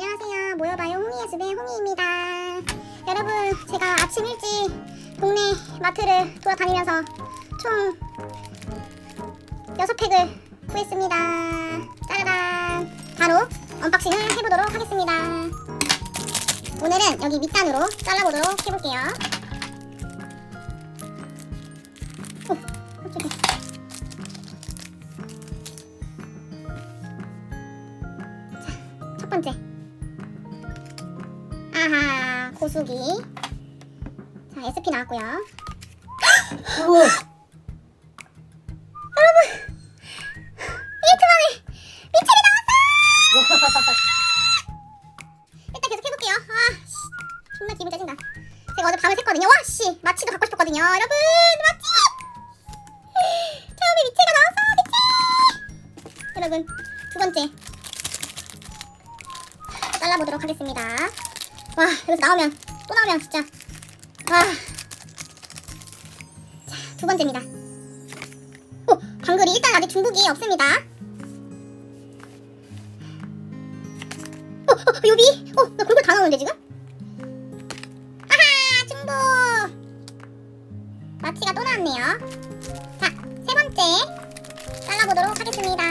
안녕하세요. 모여봐요 홍이의 집의 홍이입니다. 여러분, 제가 아침 일찍 동네 마트를 돌아다니면서 총 6팩을 구했습니다. 짜라란. 바로 언박싱을 해보도록 하겠습니다. 오늘은 여기 밑단으로 잘라보도록 해볼게요. 오. 첫 번째. 아하, 고수기. 자, SP 나왔고요. 우와. 일트 만에 미첼이 나왔어! 일단 계속 해볼게요. 아, 씨. 존나 기분 짜진다. 제가 어제 밤을 샜거든요. 와, 씨. 마치도 갖고 싶었거든요. 여러분, 마치! 처음에 미체가 나왔어, 미체! 여러분, 두 번째. 잘라보도록 하겠습니다. 와, 여기서 나오면, 또 나오면 진짜. 와. 자, 두 번째입니다. 오, 방글이 일단 아직 중복이 없습니다. 어, 어, 요비? 어, 나 골골 다 나오는데 지금? 아하, 중복! 마치가 또 나왔네요. 자, 세 번째 잘라보도록 하겠습니다.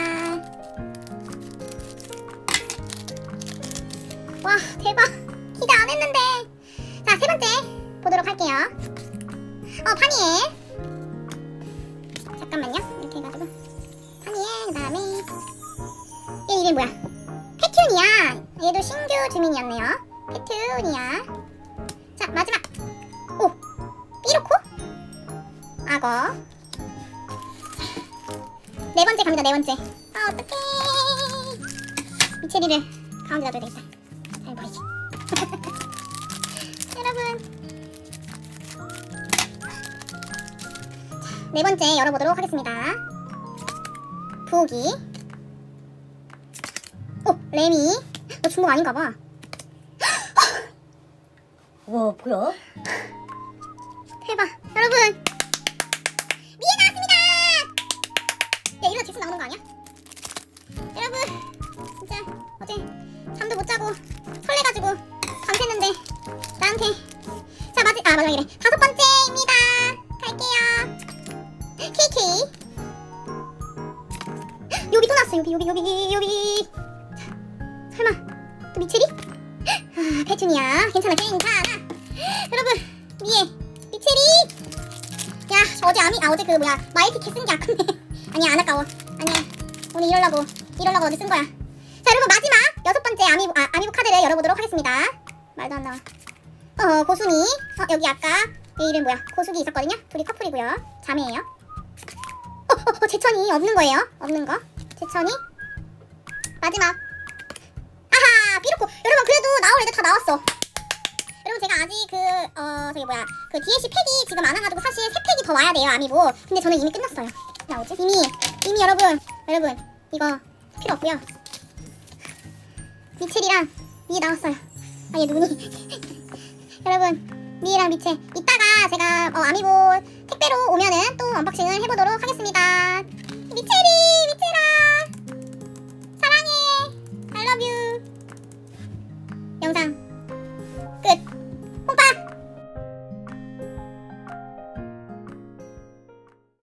와, 대박! 어, 파니엘. 잠깐만요. 이렇게 해가지고 파니엘 그 다음에 얘 이름 뭐야? 페튜니아. 얘도 신규 주민이었네요. 페튜니아. 자 마지막. 오 삐로코. 악어. 네 번째 갑니다. 네 번째. 아 어떡해. 미체리를 가운데다 둬야 되겠다. 잘 보이지. 네 번째 열어보도록 하겠습니다. 부기. 오, 레미. 너 중국 아닌가 봐. 우와 뭐야? 대박. 여러분. 미에 나왔습니다. 야, 이러다 잭슨 나오는 거 아니야? 여러분. 진짜 어제 잠도 못 자고 설레가지고 밤샜는데 나한테 자 마지 아 마지막이래 여기 또 나왔어. 여기 여기 여기 여기. 자, 설마 또 미체리? 아, 페tunia 괜찮아 괜찮아. 여러분 위에 미체리. 야 어제 아미 아 어제 그 뭐야 마이티켓 쓴 게 아깝네. 아니야 안 아까워. 아니야 오늘 이러려고 이러려고 어제 쓴 거야. 자 여러분 마지막 여섯 번째 아미보 아, 아미보 카드를 열어보도록 하겠습니다. 말도 안 나와. 어 고순이. 어 여기 아까 얘 이름 뭐야 고숙이 있었거든요. 둘이 커플이고요. 자매예요. 어, 어, 어, 제천이 없는 거예요. 없는 거. 제천이. 마지막. 아하, 삐로코. 여러분, 그래도 나올 애들 다 나왔어. 여러분, 제가 아직 그, 어, 저기 뭐야. 그 DLC 팩이 지금 안 와가지고 사실 세 팩이 더 와야 돼요, 아미보. 근데 저는 이미 끝났어요. 나오지? 이미, 이미 여러분, 여러분, 이거 필요 없고요. 미첼이랑 미 나왔어요. 아, 얘 누구니? 여러분, 미랑 미첼. 이따가 제가, 어, 아미보 택배로 오면은 또 언박싱을 해보도록 하겠습니다.